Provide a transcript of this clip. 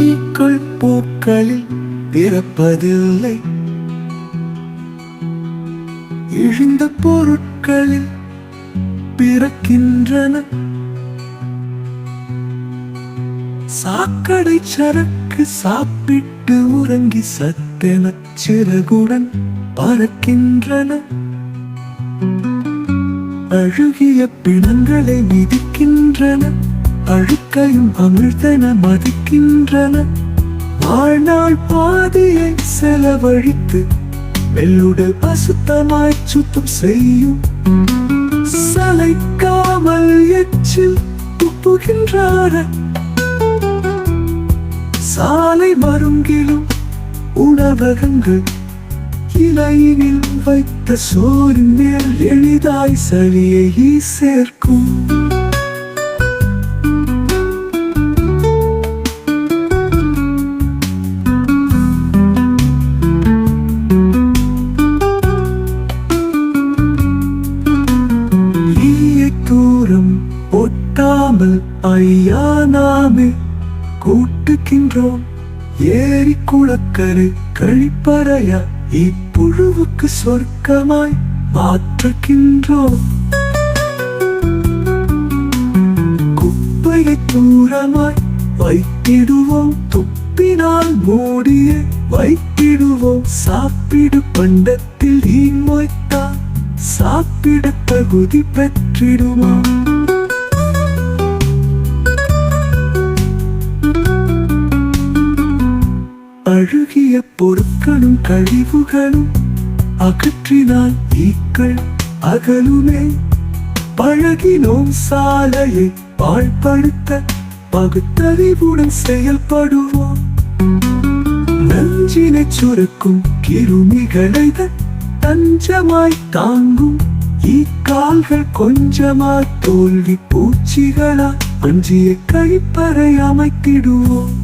ஈக்கள் பூக்களில் பிறப்பதில்லை. இழிந்த பொருட்களில் பிறக்கின்றன. சாக்கடை சரக்கு சாப்பிட்டு உறங்கி சத்தென சிறகுடன் பறக்கின்றன. அழுகிய பிணங்களை மிதிக்கின்றன. வாழ்க்கையும் அமிழ்தன மதிக்கின்றன. வாழ்நாள் பாதையை செலவழித்து வெள்ளுடல் அசுத்தமாய் சுத்தம் செய்யும். சளைக்காமல் எச்சில் துப்புகின்றன சாலை மருங்கிலும் உணவகங்கள் இலையினில் வைத்த சோறின் மேல் எளிதாய் சளியை சேர்க்கும். நாங்கள் ஐயா நாமே கூட்டுகின்றோம். ஏரி குளக்கரு கழிப்பறையா இப்புழுவுக்கு சொர்க்கமாய் மாற்றுகின்றோம். குப்பையை தூரமாய் வைத்திடுவோம். துப்பினால் மூடிய வைத்திடுவோம். சாப்பிடு பண்டத்தில் ஈமொய்த்தான் சாப்பிட தகுதி பெற்றிடுவோம் அழுகிய பொருட்களும் கழிவுகளும் அகற்றினால் ஈக்கள் அகலுமே. பழகினோம் சாலையை பாழ்படுத்த பகுத்தறிவுடன் செயல்படுவோம். நஞ்சினை சுரக்கும் கிருமிகளை தஞ்சமாய் தாங்கும். ஈக்கால்கள் கொஞ்சமாய் தோல்வி பூச்சிகளா அஞ்சிய கழிப்பறை அமைத்திடுவோம்.